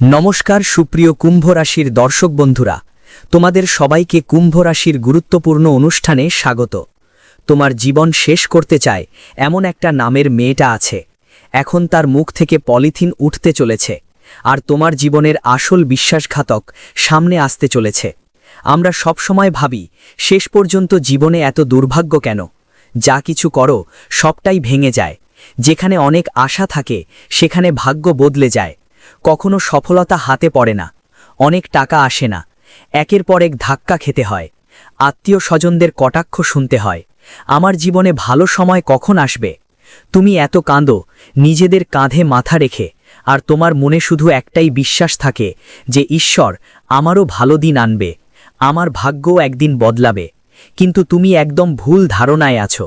নমস্কার সুপ্রিয় কুম্ভ রাশির দর্শক বন্ধুরা, তোমাদের সবাইকে কুম্ভ রাশির গুরুত্বপূর্ণ অনুষ্ঠানে স্বাগত। তোমার জীবন শেষ করতে চায় এমন একটা নামের মেয়েটা আছে। এখন তার মুখ থেকে পলিথিন উঠতে চলেছে, আর তোমার জীবনের আসল বিশ্বাসঘাতক সামনে আসতে চলেছে। আমরা সবসময় ভাবি, শেষ পর্যন্ত জীবনে এত দুর্ভাগ্য কেন? যা কিছু করো, সবটাই ভেঙে যায়। যেখানে অনেক আশা থাকে, সেখানে ভাগ্য বদলে যায়। কখনো সফলতা হাতে পড়ে না, অনেক টাকা আসে না, একের পর এক ধাক্কা খেতে হয় আত্মীয় স্বজনদের কটাক্ষ শুনতে হয়, আমার জীবনে ভালো সময় কখন আসবে, তুমি এত কাঁদো, নিজেদের কাঁধে মাথা রেখে, আর তোমার মনে শুধু একটাই বিশ্বাস থাকে যে ঈশ্বর আমারও ভালো দিন আনবে, আমার ভাগ্যও একদিন বদলাবে, কিন্তু তুমি একদম ভুল ধারণায় আছো,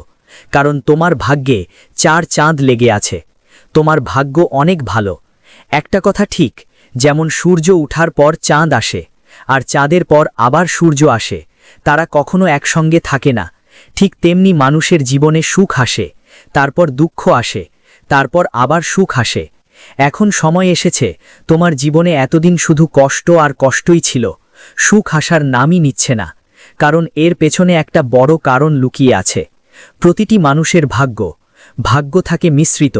কারণ তোমার ভাগ্যে চার চাঁদ লেগে আছে, তোমার ভাগ্য অনেক ভালো একটা কথা ঠিক, যেমন সূর্য উঠার পর চাঁদ আসে, আর চাঁদের পর আবার সূর্য আসে, তারা কখনো একসঙ্গে থাকে না। ঠিক তেমনি মানুষের জীবনে সুখ আসে, তারপর দুঃখ আসে, তারপর আবার সুখ আসে। এখন সময় এসেছে, তোমার জীবনে এতদিন শুধু কষ্ট আর কষ্টই ছিল, সুখ আসার নামই নিচ্ছে না, কারণ এর পেছনে একটা বড় কারণ লুকিয়ে আছে। প্রতিটি মানুষের ভাগ্য ভাগ্য থাকে মিশ্রিত,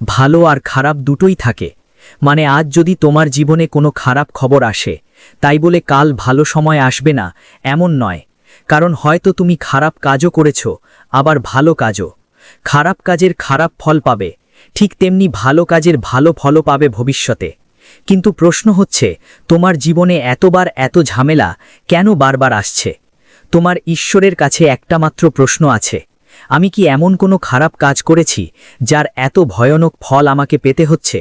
ভালো আর খারাপ দুটোই থাকে। মানে আজ যদি তোমার জীবনে কোনো খারাপ খবর আসে, তাই বলে কাল ভালো সময় আসবে না, এমন নয়। কারণ হয়তো তুমি খারাপ কাজও করেছ, আবার ভালো কাজও। খারাপ কাজের খারাপ ফল পাবে, ঠিক তেমনি ভালো কাজের ভালো ফলও পাবে ভবিষ্যতে। কিন্তু প্রশ্ন হচ্ছে, তোমার জীবনে এতবার এত ঝামেলা কেন বারবার আসছে? তোমার ঈশ্বরের কাছে একটা মাত্র প্রশ্ন আছে, আমি কি এমন কোনো খারাপ কাজ করেছি, যার এত ভয়ানক ফল আমাকে পেতে হচ্ছে?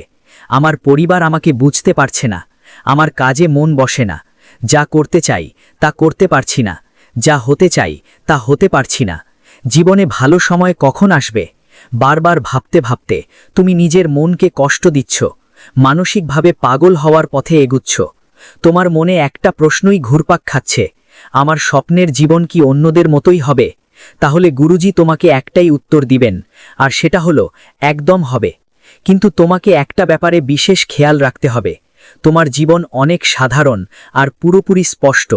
আমার পরিবার আমাকে বুঝতে পারছে না। আমার কাজে মন বসে না। যা করতে চাই, তা করতে পারছি না। যা হতে চাই, তা হতে পারছি না। জীবনে ভালো সময় কখন আসবে? বারবার ভাবতে ভাবতে তুমি নিজের মনকে কষ্ট দিচ্ছ। মানসিকভাবে পাগল হওয়ার পথে এগুচ্ছ। তোমার মনে একটা প্রশ্নই ঘুরপাক খাচ্ছে। আমার স্বপ্নের জীবন কি অন্যদের মতোই হবে? তাহলে গুরুজি তোমাকে একটাই উত্তর দিবেন, আর সেটা হলো, একদম হবে। কিন্তু তোমাকে একটা ব্যাপারে বিশেষ খেয়াল রাখতে হবে। তোমার জীবন অনেক সাধারণ আর পুরোপুরি স্পষ্ট।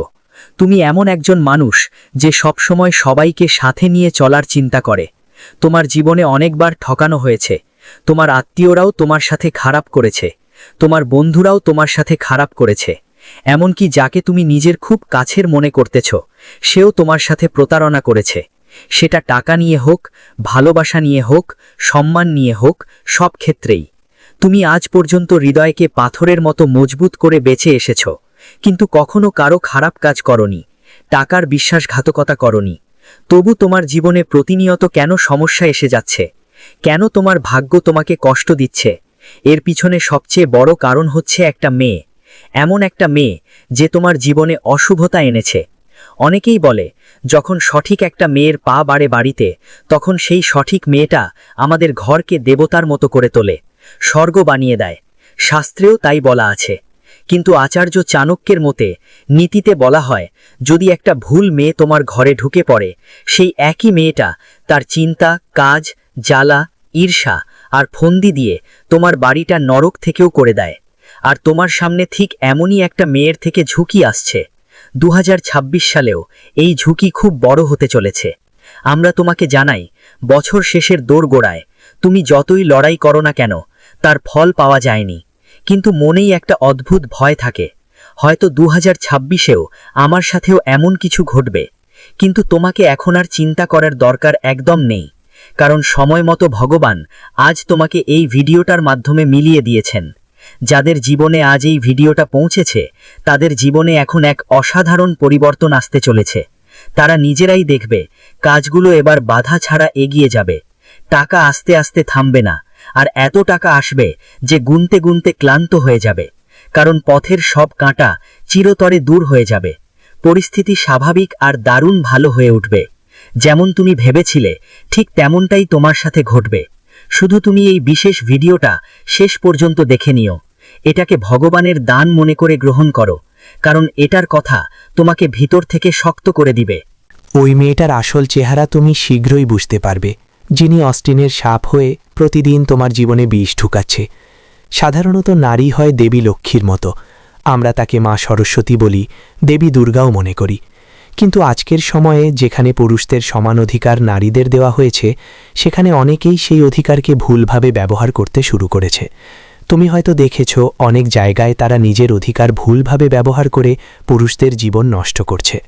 তুমি এমন একজন মানুষ যে সবসময় সবাইকে সাথে নিয়ে চলার চিন্তা করে। তোমার জীবনে অনেকবার ঠকানো হয়েছে। তোমার আত্মীয়রাও তোমার সাথে খারাপ করেছে। তোমার বন্ধুরাও তোমার সাথে খারাপ করেছে। এমনকি যাকে তুমি নিজের খুব কাছের মনে করতেছ, সেও তোমার সাথে প্রতারণা করেছে। সেটা টাকা নিয়ে হোক, ভালোবাসা নিয়ে হোক, সম্মান নিয়ে হোক, সব ক্ষেত্রেই। তুমি আজ পর্যন্ত হৃদয়কে পাথরের মতো মজবুত করে বেঁচে এসেছ, কিন্তু কখনো কারও খারাপ কাজ করনি, টাকার বিশ্বাসঘাতকতা করনি। তবু তোমার জীবনে প্রতিনিয়ত কেন সমস্যা এসে যাচ্ছে? কেন তোমার ভাগ্য তোমাকে কষ্ট দিচ্ছে? এর পিছনে সবচেয়ে বড় কারণ হচ্ছে একটা মেয়ে, এমন একটা মেয়ে যে তোমার জীবনে অশুভতা এনেছে। অনেকেই বলে যখন সঠিক একটা মেয়ের পা বাড়ে বাড়িতে, তখন সেই সঠিক মেয়েটা আমাদের ঘরকে দেবতার মতো করে তোলে, স্বর্গ বানিয়ে দেয়। শাস্ত্রেও তাই বলা আছে। কিন্তু আচার্য চাণক্যের মতে, নীতিতে বলা হয়, যদি একটা ভুল মেয়ে তোমার ঘরে ঢুকে পড়ে, সেই একই মেয়েটা তার চিন্তা, কাজ, জ্বালা, ঈর্ষা আর ফন্দি দিয়ে তোমার বাড়িটা নরক থেকেও করে দেয়। আর তোমার সামনে ঠিক এমনই একটা মেয়ের থেকে ঝুঁকি আসছে। দু হাজার ছাব্বিশ সালেও এই ঝুঁকি খুব বড় হতে চলেছে। আমরা তোমাকে জানাই, বছর শেষের দোরগোড়ায় তুমি যতই লড়াই করো না কেন, তার ফল পাওয়া যায়নি। কিন্তু মনেই একটা অদ্ভুত ভয় থাকে। হয়তো দু হাজার ছাব্বিশেও আমার সাথেও এমন কিছু ঘটবে, কিন্তু তোমাকে এখন আর চিন্তা করার দরকার একদম নেই, কারণ সময় মতো ভগবান আজ তোমাকে এই ভিডিওটার মাধ্যমে মিলিয়ে দিয়েছেন। যাদের জীবনে আজ এই ভিডিওটা পৌঁছেছে, তাদের জীবনে এখন এক অসাধারণ পরিবর্তন আসতে চলেছে। তারা নিজেরাই দেখবে, কাজগুলো এবার বাধা ছাড়া এগিয়ে যাবে। টাকা আস্তে আস্তে থামবে না, আর এত টাকা আসবে যে গুনতে গুনতে ক্লান্ত হয়ে যাবে। কারণ পথের সব কাঁটা চিরতরে দূর হয়ে যাবে। পরিস্থিতি স্বাভাবিক আর দারুণ ভালো হয়ে উঠবে। যেমন তুমি ভেবেছিলে, ঠিক তেমনটাই তোমার সাথে ঘটবে। শুধু তুমি এই বিশেষ ভিডিওটা শেষ পর্যন্ত দেখে নিও। এটাকে ভগবানের দান মনে করে গ্রহণ করো, কারণ এটার কথা তোমাকে ভিতর থেকে শক্ত করে দিবে। ওই মেয়েটার আসল চেহারা তুমি শীঘ্রই বুঝতে পারবে, যিনি অস্টিনের সাপ হয়ে প্রতিদিন তোমার জীবনে বিষ ঢুকাচ্ছে। সাধারণত নারী হয় দেবী লক্ষ্মীর মতো। আমরা তাকে মা সরস্বতী বলি, দেবী দুর্গাও মনে করি। কিন্তু আজকের সময়ে যেখানে পুরুষদের সমান অধিকার নারীদের দেওয়া হয়েছে, সেখানে অনেকেই সেই অধিকারকে ভুলভাবে ব্যবহার করতে শুরু করেছে। তুমি হয়তো দেখেছ, অনেক জায়গায় তারা নিজের অধিকার ভুলভাবে ব্যবহার করে পুরুষদের জীবন নষ্ট করছে।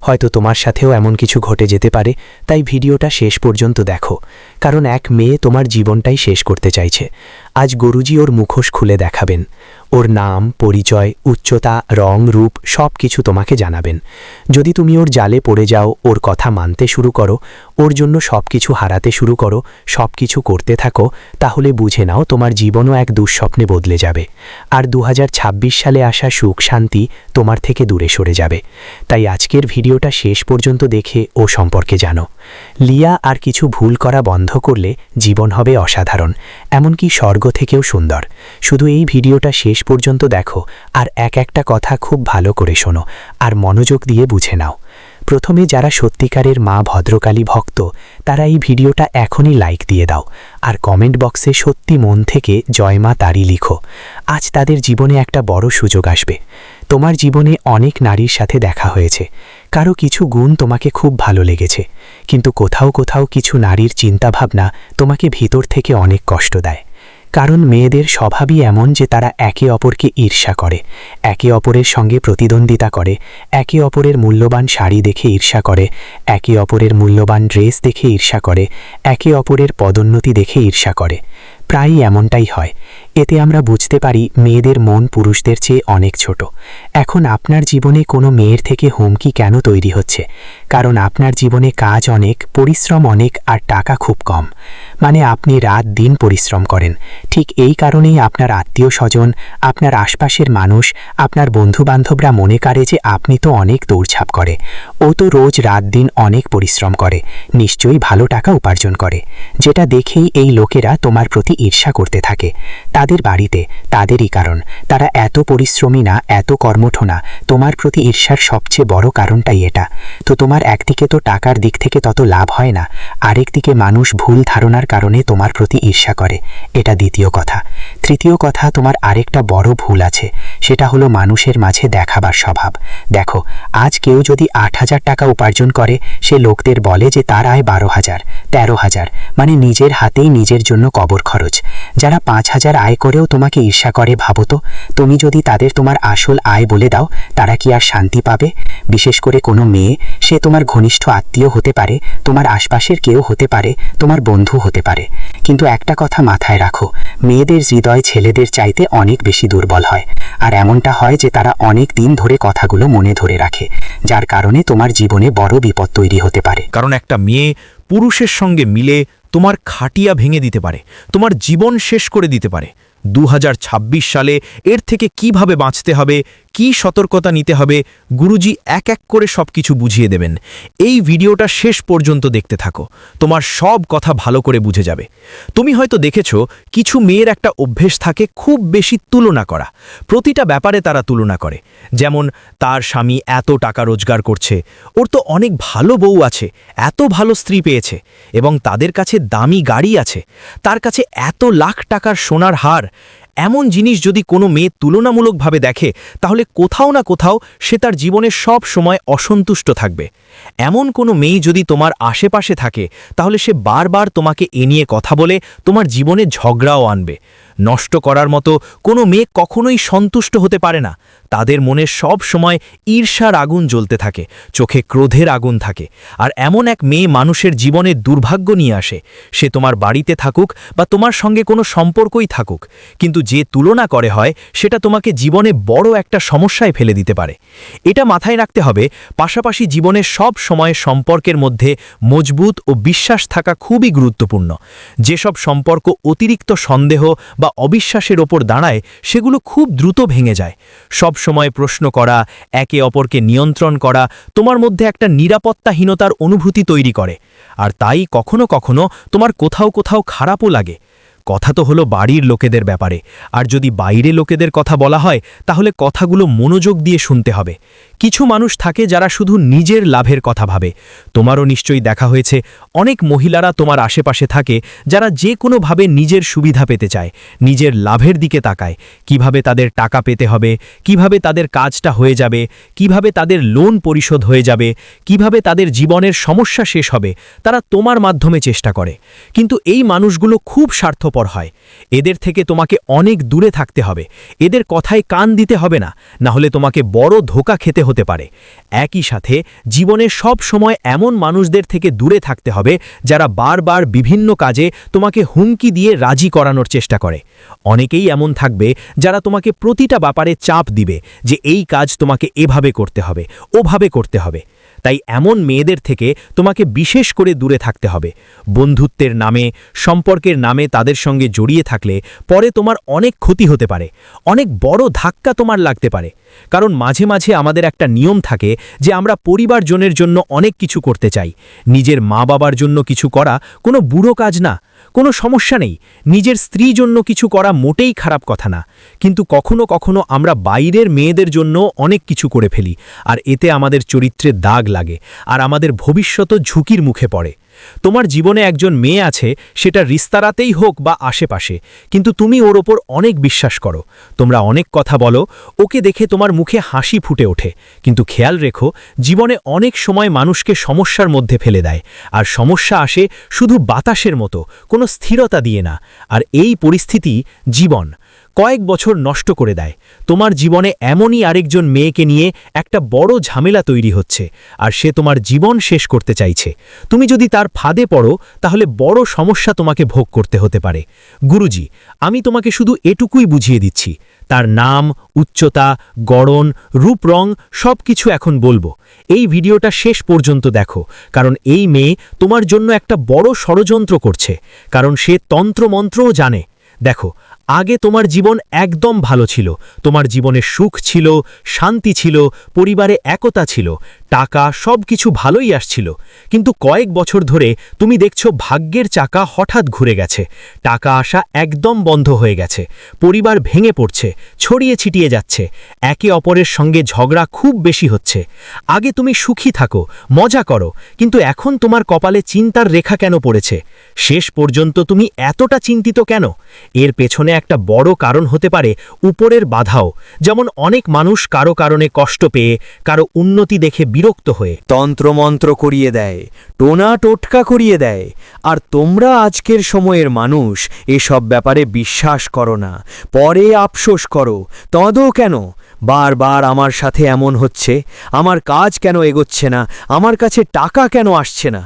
হয়তো তোমার সাথেও এমন কিছু ঘটে যেতে পারে, তাই ভিডিওটা শেষ পর্যন্ত দেখো। কারণ এক মেয়ে তোমার জীবনটাই শেষ করতে চাইছে। আজ গুরুজি ওর মুখোশ খুলে দেখাবেন। ওর নাম, পরিচয়, উচ্চতা, রং, রূপ সব কিছু তোমাকে জানাবেন। যদি তুমি ওর জালে পড়ে যাও, ওর কথা মানতে শুরু করো, ওর জন্য সব কিছু হারাতে শুরু করো সব কিছু করতে থাকো, তাহলে বুঝে নাও তোমার জীবনও এক দুঃস্বপ্নে বদলে যাবে। আর দু হাজার ছাব্বিশ সালে আসা সুখ শান্তি তোমার থেকে দূরে সরে যাবে। তাই আজকের ভিডিওটা শেষ পর্যন্ত দেখে ও সম্পর্কে জানো। লিয়া আর কিছু ভুল করা বন্ধ করলে জীবন হবে অসাধারণ, এমনকি স্বর্গ থেকেও সুন্দর। শুধু এই ভিডিওটা শেষ পর্যন্ত দেখো, আর এক একটা কথা খুব ভালো করে শোনো, আর মনোযোগ দিয়ে বুঝে নাও। প্রথমে যারা সত্যিকারের মা ভদ্রকালী ভক্ত, তারা এই ভিডিওটা এখনই লাইক দিয়ে দাও, আর কমেন্ট বক্সে সত্যি মন থেকে জয় মা তারি লিখো। আজ তাদের জীবনে একটা বড় সুযোগ আসবে। তোমার জীবনে অনেক নারীর সাথে দেখা হয়েছে। কারও কিছু গুণ তোমাকে খুব ভালো লেগেছে, কিন্তু কোথাও কোথাও কিছু নারীর চিন্তাভাবনা তোমাকে ভিতর থেকে অনেক কষ্ট দেয়। কারণ মেয়েদের স্বভাবই এমন যে তারা একে অপরকে ঈর্ষা করে, একে অপরের সঙ্গে প্রতিদ্বন্দ্বিতা করে, একে অপরের মূল্যবান শাড়ি দেখে ঈর্ষা করে, একে অপরের মূল্যবান ড্রেস দেখে ঈর্ষা করে, একে অপরের পদোন্নতি দেখে ঈর্ষা করে। প্রায়ই এমনটাই হয়। এতে আমরা বুঝতে পারি মেয়েদের মন পুরুষদের চেয়ে অনেক ছোট। এখন আপনার জীবনে কোনো মেয়ের থেকে হুমকি কেন তৈরি হচ্ছে? কারণ আপনার জীবনে কাজ অনেক, পরিশ্রম অনেক আর টাকা খুব কম। মানে আপনি রাত দিন পরিশ্রম করেন। ঠিক এই কারণেই আপনার আত্মীয় স্বজন আপনার আশপাশের মানুষ, আপনার বন্ধুবান্ধবরা মনে করে যে আপনি তো অনেক দৌড়ঝাঁপ করে। ও তো রোজ রাত দিন অনেক পরিশ্রম করে, নিশ্চয়ই ভালো টাকা উপার্জন করে। যেটা দেখেই এই লোকেরা তোমার প্রতি ঈর্ষা করতে থাকে। তাদের বাড়িতে, তাদেরই কারণ। তারা এত পরিশ্রমী না, এত কর্মঠ না। তোমার প্রতি ঈর্ষার সবচেয়ে বড় কারণটাই এটা। তো তোমার একদিকে তো টাকার দিক থেকে তত লাভ হয় না, আরেকদিকে মানুষ ভুল ধারণার কারণে তোমার প্রতি ঈর্ষা করে। এটা দ্বিতীয় কথা। তৃতীয় কথা, তোমার আরেকটা বড় ভুল আছে। সেটা হলো মানুষের মাঝে দেখাবার স্বভাব। দেখো, আজ কেউ যদি আট হাজার টাকা উপার্জন করে, সে লোকদের বলে যে তার আয় বারো হাজার। তেরো হাজার। মানে নিজের হাতেই নিজের জন্য কবর খরচ। যারা পাঁচ হাজার আয় করেও তোমাকে ঈর্ষা করে, ভাবো তো। তুমি যদি তাদের তোমার আসল আয় বলে দাও, তারা কি আর শান্তি পাবে? বিশেষ করে কোনো মেয়ে, সে তোমার ঘনিষ্ঠ আত্মীয় হতে পারে, তোমার আশপাশের কেউ হতে পারে, তোমার বন্ধু হতে পারে। কিন্তু একটা কথা মাথায় রাখো, মেয়েদের হৃদয় ছেলেদের চাইতে অনেক বেশি দুর্বল হয়। আর এমনটা হয় যে তারা অনেক দিন ধরে কথাগুলো মনে ধরে রাখে, যার কারণে তোমার জীবনে বড় বিপদ তৈরি হতে পারে। কারণ একটা মেয়ে পুরুষের সঙ্গে মিলে তোমার খাটিয়া ভেঙে দিতে পারে, তোমার জীবন শেষ করে দিতে পারে। দু হাজার ছাব্বিশ সালে এর থেকে কীভাবে বাঁচতে হবে কি সতর্কতা নিতে হবে, গুরুজি এক এক করে সব কিছু বুঝিয়ে দেবেন। এই ভিডিওটা শেষ পর্যন্ত দেখতে থাকো, তোমার সব কথা ভালো করে বুঝে যাবে। তুমি হয়তো দেখেছ, কিছু মেয়ের একটা অভ্যেস থাকে খুব বেশি তুলনা করা। প্রতিটা ব্যাপারে তারা তুলনা করে। যেমন, তার স্বামী এত টাকা রোজগার করছে, ওর তো অনেক ভালো বউ আছে, এত ভালো স্ত্রী পেয়েছে, এবং তাদের কাছে দামি গাড়ি আছে, তার কাছে এত লাখ টাকার সোনার হার এমন জিনিস যদি কোনো মেয়ে তুলনামূলকভাবে দেখে, তাহলে কোথাও না কোথাও সে তার জীবনে সব সময় অসন্তুষ্ট থাকবে। এমন কোনো মেয়ে যদি তোমার আশেপাশে থাকে, তাহলে সে বারবার তোমাকে এ নিয়ে কথা বলে, তোমার জীবনে ঝগড়াও আনবে। নষ্ট করার মতো কোনো মেয়ে কখনোই সন্তুষ্ট হতে পারে না। তাদের মনে সব সময় ঈর্ষার আগুন জ্বলতে থাকে, চোখে ক্রোধের আগুন থাকে। আর এমন এক মেয়ে মানুষের জীবনে দুর্ভাগ্য নিয়ে আসে। সে তোমার বাড়িতে থাকুক বা তোমার সঙ্গে কোনো সম্পর্কই থাকুক, কিন্তু যে তুলনা করে হয়, সেটা তোমাকে জীবনে বড় একটা সমস্যায় ফেলে দিতে পারে। এটা মাথায় রাখতে হবে, পাশাপাশি জীবনের সব সময় সম্পর্কের মধ্যে মজবুত ও বিশ্বাস থাকা খুবই গুরুত্বপূর্ণ। যেসব সম্পর্ক অতিরিক্ত সন্দেহ বা অবিশ্বাসের ওপর দাঁড়ায়, সেগুলো খুব দ্রুত ভেঙে যায়। সব সময় প্রশ্ন করা, একে অপরকে নিয়ন্ত্রণ করা তোমার মধ্যে একটা নিরাপত্তাহীনতার অনুভূতি তৈরি করে। আর তাই কখনো কখনো তোমার কোথাও কোথাও খারাপও লাগে। কথা তো হলো বাড়ির লোকেদের ব্যাপারে। আর যদি বাইরে লোকেদের কথা বলা হয়, তাহলে কথাগুলো মনোযোগ দিয়ে শুনতে হবে। কিছু মানুষ থাকে যারা শুধু নিজের লাভের কথা ভাবে। তোমারও নিশ্চয়ই দেখা হয়েছে, অনেক মহিলারা তোমার আশেপাশে থাকে যারা যে কোনোভাবে নিজের সুবিধা পেতে চায়, নিজের লাভের দিকে তাকায়। কীভাবে তাদের টাকা পেতে হবে, কীভাবে তাদের কাজটা হয়ে যাবে, কীভাবে তাদের লোন পরিশোধ হয়ে যাবে, কীভাবে তাদের জীবনের সমস্যা শেষ হবে, তারা তোমার মাধ্যমে চেষ্টা করে। কিন্তু এই মানুষগুলো খুব স্বার্থপর হয়। এদের থেকে তোমাকে অনেক দূরে থাকতে হবে। এদের কথায় কান দিতে হবে না না হলে তোমাকে বড় ধোকা খেতে হতে পারে। একই সাথে জীবনে সব সময় এমন মানুষদের থেকে দূরে থাকতে হবে, যারা বারবার বিভিন্ন কাজে তোমাকে হুমকি দিয়ে রাজি করানোর চেষ্টা করে। অনেকেই এমন থাকবে, যারা তোমাকে প্রতিটা ব্যাপারে চাপ দিবে, যে এই কাজ তোমাকে এভাবে করতে হবে, ওভাবে করতে হবে। তাই এমন মেয়েদের থেকে তোমাকে বিশেষ করে দূরে থাকতে হবে। বন্ধুত্বের নামে, সম্পর্কের নামে তাদের সঙ্গে জড়িয়ে থাকলে পরে তোমার অনেক ক্ষতি হতে পারে। অনেক বড় ধাক্কা তোমার লাগতে পারে। কারণ মাঝে মাঝে আমাদের একটা নিয়ম থাকে যে আমরা পরিবারজনের জন্য অনেক কিছু করতে চাই। নিজের মা বাবার জন্য কিছু করা কোনো বুড়ো কাজ না। কোনো সমস্যা নেই। নিজের স্ত্রী জন্য কিছু করা মোটেই খারাপ কথা না। কিন্তু কখনো কখনো আমরা বাইরের মেয়েদের জন্য অনেক কিছু করে ফেলি। আর এতে আমাদের চরিত্রে দাগ লাগে, আর আমাদের ভবিষ্যৎ ঝুঁকির মুখে পড়ে। তোমার জীবনে একজন মেয়ে আছে, সেটা রিস্তারাতেই হোক বা আশেপাশে, কিন্তু তুমি ওর ওপর অনেক বিশ্বাস করো। তোমরা অনেক কথা বলো, ওকে দেখে তোমার মুখে হাসি ফুটে ওঠে। কিন্তু খেয়াল রেখো, জীবনে অনেক সময় মানুষকে সমস্যার মধ্যে ফেলে দেয়, আর সমস্যা আসে শুধু বাতাসের মতো, কোনো স্থিরতা দিয়ে না। আর এই পরিস্থিতি জীবন। কয়েক বছর নষ্ট করে দেয়। তোমার জীবনে এমনই আরেকজন মেয়েকে নিয়ে একটা বড় ঝামেলা তৈরি হচ্ছে, আর সে তোমার জীবন শেষ করতে চাইছে। তুমি যদি তার ফাঁদে পড়ো, তাহলে বড় সমস্যা তোমাকে ভোগ করতে হতে পারে। গুরুজি, আমি তোমাকে শুধু এটুকুই বুঝিয়ে দিচ্ছি। তার নাম, উচ্চতা, গড়ন, রূপ, রং সব কিছু এখন বলব। এই ভিডিওটা শেষ পর্যন্ত দেখো, কারণ এই মেয়ে তোমার জন্য একটা বড় ষড়যন্ত্র করছে, কারণ সে তন্ত্রমন্ত্রও জানে। দেখো আগে তোমার জীবন একদম ভালো ছিল, তোমার জীবনে সুখ ছিল, শান্তি ছিল, পরিবারে একতা ছিল, টাকা সব কিছু ভালোই আসছিল। কিন্তু কয়েক বছর ধরে তুমি দেখছ ভাগ্যের চাকা হঠাৎ ঘুরে গেছে, টাকা আসা একদম বন্ধ হয়ে গেছে, পরিবার ভেঙে পড়ছে, ছড়িয়ে ছিটিয়ে যাচ্ছে, একে অপরের সঙ্গে ঝগড়া খুব বেশি হচ্ছে। আগে তুমি সুখী থাকো, মজা করো, কিন্তু এখন তোমার কপালে চিন্তার রেখা কেন পড়েছে? শেষ পর্যন্ত তুমি এতটা চিন্তিত কেন? এর পেছনে একটা বড় কারণ হতে পারে উপরের বাধাও। যেমন অনেক মানুষ কারও কারণে কষ্ট পেয়ে, কারও উন্নতি দেখে বিরক্ত হয়ে। তন্ত্রমন্ত্র করিয়ে দেয়, টোনা টোটকা করিয়ে দেয়, আর তোমরা আজকের সময়ের মানুষ, এসব ব্যাপারে বিশ্বাস করো না, পরে আফসোস করো তদও কেন? বারবার আমার সাথে এমন হচ্ছে, আমার কাজ কেন এগোচ্ছে না, আমার কাছে টাকা কেন আসছে না?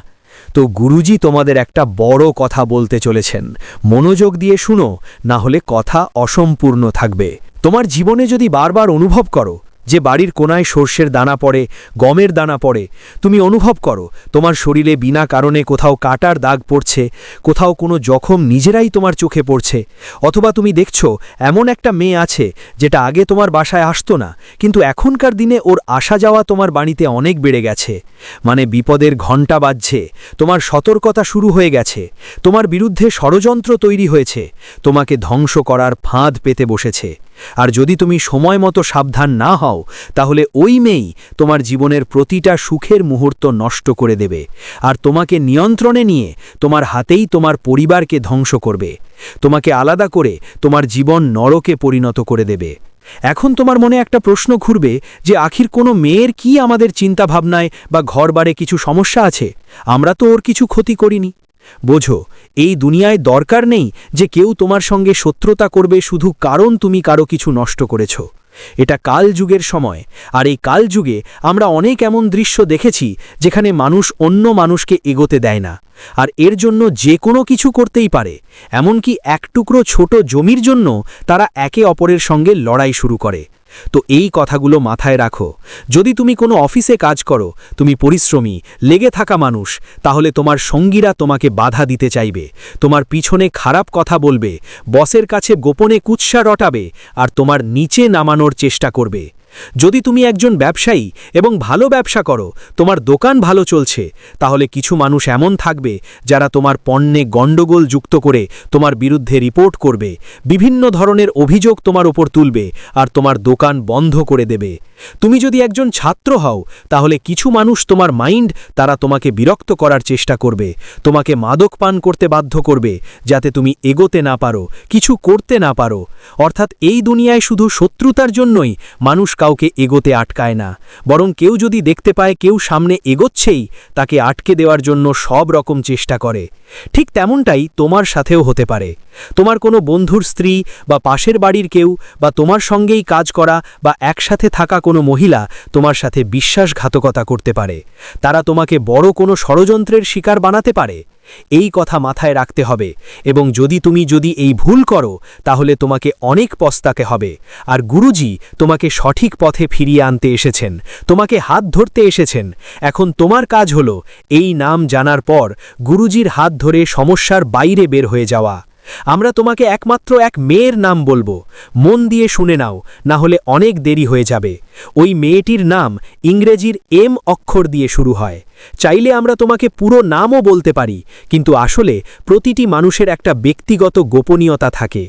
তো গুরুজি তোমাদের একটা বড় কথা বলতে চলেছেন। মনোযোগ দিয়ে শুনো, না হলে কথা অসম্পূর্ণ থাকবে। তোমার জীবনে যদি বারবার অনুভব করো যে বাড়ির কোনায় সর্ষের দানা পড়ে, গমের দানা পড়ে, তুমি অনুভব করো, তোমার শরীরে বিনা কারণে কোথাও কাটার দাগ পড়ছে, কোথাও কোনো জখম নিজেরাই তোমার চোখে পড়ছে, অথবা তুমি দেখছ, এমন একটা মেয়ে আছে, যেটা আগে তোমার বাসায় আসতো না, কিন্তু এখনকার দিনে ওর আসা যাওয়া তোমার বাড়িতে অনেক বেড়ে গেছে। মানে বিপদের ঘণ্টা বাজছে, তোমার সতর্কতা শুরু হয়ে গেছে, তোমার বিরুদ্ধে ষড়যন্ত্র তৈরি হয়েছে, তোমাকে ধ্বংস করার ফাঁদ পেতে বসেছে। আর যদি তুমি সময় মতো সাবধান না হও তাহলে ওই মেয়েই তোমার জীবনের প্রতিটা সুখের মুহূর্ত নষ্ট করে দেবে আর তোমাকে নিয়ন্ত্রণে নিয়ে তোমার হাতেই তোমার পরিবারকে ধ্বংস করবে। তোমাকে আলাদা করে তোমার জীবন নরকে পরিণত করে দেবে। এখন তোমার মনে একটা প্রশ্ন ঘুরবে যে, আখির কোনো মেয়ের কি আমাদের চিন্তা ভাবনায় বা ঘরবারে কিছু সমস্যা আছে? আমরা তো ওর কিছু ক্ষতি করিনি। বোঝো, এই দুনিয়ায় দরকার নেই যে কেউ তোমার সঙ্গে শত্রুতা করবে শুধু কারণ তুমি কারও কিছু নষ্ট করেছ। এটা কালযুগের সময়। আর এই কালযুগে আমরা অনেক এমন দৃশ্য দেখেছি, যেখানে মানুষ অন্য মানুষকে এগোতে দেয় না। আর এর জন্য যে কোনো কিছু করতেই পারে। এমনকি এক টুকরো ছোট জমির জন্য তারা একে অপরের সঙ্গে লড়াই শুরু করে। তো এই কথাগুলো মাথায় রাখো। যদি তুমি কোনো অফিসে কাজ করো, তুমি পরিশ্রমী, লেগে থাকা মানুষ, তাহলে তোমার সঙ্গীরা তোমাকে বাধা দিতে চাইবে। তোমার পিছনে খারাপ কথা বলবে, বসের কাছে গোপনে কুৎসা রটাবে, আর তোমার নিচে নামানোর চেষ্টা করবে। যদি তুমি একজন ব্যবসায়ী এবং ভালো ব্যবসা করো, তোমার দোকান ভালো চলছে, তাহলে কিছু মানুষ এমন থাকবে যারা তোমার পণ্যে গণ্ডগোল যুক্ত করে তোমার বিরুদ্ধে রিপোর্ট করবে, বিভিন্ন ধরনের অভিযোগ তোমার ওপর তুলবে আর তোমার দোকান বন্ধ করে দেবে। তুমি যদি একজন ছাত্র হও, তাহলে কিছু মানুষ তোমার মাইন্ড তারা তোমাকে বিরক্ত করার চেষ্টা করবে, তোমাকে মাদক পান করতে বাধ্য করবে, যাতে তুমি এগোতে না পারো, কিছু করতে না পারো। অর্থাৎ এই দুনিয়ায় শুধু শত্রুতার জন্যই মানুষ কাউকে এগোতে আটকায় না, বরং কেউ যদি দেখতে পায় কেউ সামনে এগোচ্ছেই, তাকে আটকে দেওয়ার জন্য সব রকম চেষ্টা করে। ঠিক তেমনটাই তোমার সাথেও হতে পারে। তোমার কোনো বন্ধুর স্ত্রী বা পাশের বাড়ির কেউ বা তোমার সঙ্গেই কাজ করা বা একসাথে থাকা কোনো মহিলা তোমার সাথে বিশ্বাসঘাতকতা করতে পারে। তারা তোমাকে বড় কোনো ষড়যন্ত্রের শিকার বানাতে পারে। এই কথা মাথায় রাখতে হবে এবং যদি তুমি যদি এই ভুল করো, তাহলে তোমাকে অনেক পস্তাকে হবে। আর গুরুজি তোমাকে সঠিক পথে ফিরিয়ে আনতে এসেছেন। তোমাকে হাত ধরতে এসেছেন। এখন তোমার কাজ হলো এই নাম জানার পর গুরুজির হাত ধরে সমস্যার বাইরে বের হয়ে যাওয়া। আমরা তোমাকে একমাত্র এক মেয়ের নাম বলব। মন দিয়ে শুনে নাও না হলে অনেক দেরি হয়ে যাবে। ওই মেয়েটির নাম ইংরেজির এম অক্ষর দিয়ে শুরু হয়। চাইলে আমরা তোমাকে পুরো নামও বলতে পারি, কিন্তু আসলে প্রতিটি মানুষের একটা ব্যক্তিগত গোপনীয়তা থাকে।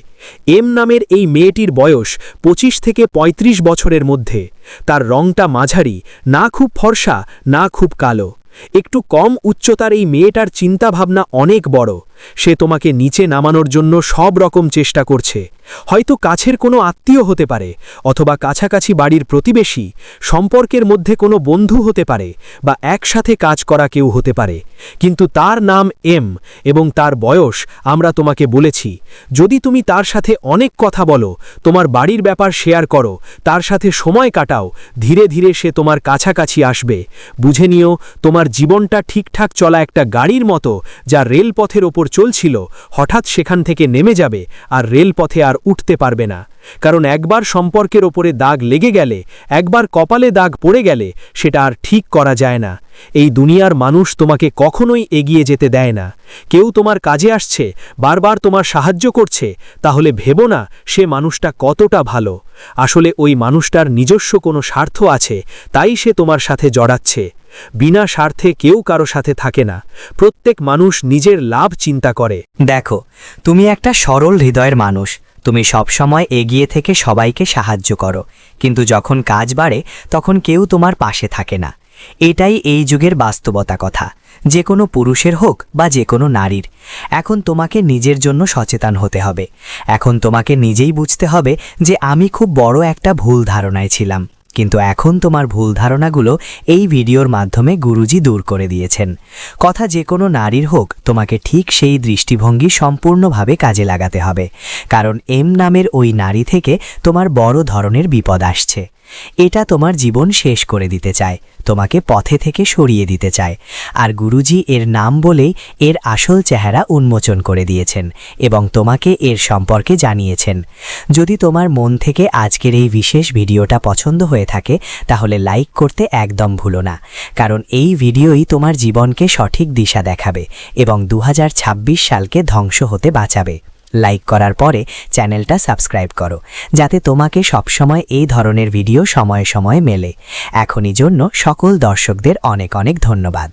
এম নামের এই মেয়েটির বয়স ২৫ থেকে ৩৫ বছরের মধ্যে। তার রংটা মাঝারি, না খুব ফর্সা, না খুব কালো। একটু কম উচ্চতার এই মেয়েটার চিন্তাভাবনা অনেক বড়। সে তোমাকে নিচে নামানোর জন্য সব রকম চেষ্টা করছে। হয়তো কাছের কোনো আত্মীয় হতে পারে, অথবা কাছাকাছি বাড়ির প্রতিবেশী, সম্পর্কের মধ্যে কোনো বন্ধু হতে পারে, বা একসাথে কাজ করা কেউ হতে পারে। কিন্তু তার নাম এম, এবং তার বয়স আমরা তোমাকে বলেছি। যদি তুমি তার সাথে অনেক কথা বলো, তোমার বাড়ির ব্যাপার শেয়ার করো, তার সাথে সময় কাটাও, ধীরে ধীরে সে তোমার কাছাকাছি আসবে। বুঝে নিও, তোমার জীবনটা ঠিকঠাক চলা একটা গাড়ির মতো, যা রেলপথের ওপর চলছিল, হঠাৎ সেখান থেকে নেমে যাবে আর রেলপথে আর উঠতে পারবে না। কারণ একবার সম্পর্কের ওপরে দাগ লেগে গেলে, একবার কপালে দাগ পড়ে গেলে সেটা আর ঠিক করা যায় না। এই দুনিয়ার মানুষ তোমাকে কখনোই এগিয়ে যেতে দেয় না। কেউ তোমার কাজে আসছে, বারবার তোমার সাহায্য করছে, তাহলে ভেবো না সে মানুষটা কতটা ভালো। আসলে ওই মানুষটার নিজস্ব কোনো স্বার্থ আছে, তাই সে তোমার সাথে জড়াচ্ছে। বিনা স্বার্থে কেউ কারও সাথে থাকে না। প্রত্যেক মানুষ নিজের লাভ চিন্তা করে। দেখো, তুমি একটা সরল হৃদয়ের মানুষ। তুমি সবসময় এগিয়ে থেকে সবাইকে সাহায্য করো। কিন্তু যখন কাজ বাড়ে, তখন কেউ তোমার পাশে থাকে না। এটাই এই যুগের বাস্তবতা কথা। যে কোনো পুরুষের হোক বা যে কোনো নারীর। এখন তোমাকে নিজের জন্য সচেতন হতে হবে। এখন তোমাকে নিজেই বুঝতে হবে যে আমি খুব বড় একটা ভুল ধারণায় ছিলাম। কিন্তু এখন তোমার ভুল ধারণাগুলো এই ভিডিওর মাধ্যমে গুরুজি দূর করে দিয়েছেন। কথা যে কোনো নারীর হোক, তোমাকে ঠিক সেই দৃষ্টিভঙ্গি সম্পূর্ণভাবে কাজে লাগাতে হবে। কারণ এম নামের ওই নারী থেকে তোমার বড় ধরনের বিপদ আসছে। এটা তোমার জীবন শেষ করে দিতে চায়, তোমাকে পথে থেকে সরিয়ে দিতে চায়। আর গুরুজি এর নাম বলেই এর আসল চেহারা উন্মোচন করে দিয়েছেন এবং তোমাকে এর সম্পর্কে জানিয়েছেন। যদি তোমার মন থেকে আজকের এই বিশেষ ভিডিওটা পছন্দ হয়ে থাকে, তাহলে লাইক করতে একদম ভুলো না, কারণ এই ভিডিওই তোমার জীবনকে সঠিক দিশা দেখাবে এবং দু হাজার ছাব্বিশ সালকে ধ্বংস হতে বাঁচাবে। লাইক করার পরে চ্যানেলটা সাবস্ক্রাইব করো, যাতে তোমাকে সবসময় এই ধরনের ভিডিও সময়ে সময়ে মেলে। এখনই জন্য সকল দর্শকদের অনেক অনেক ধন্যবাদ।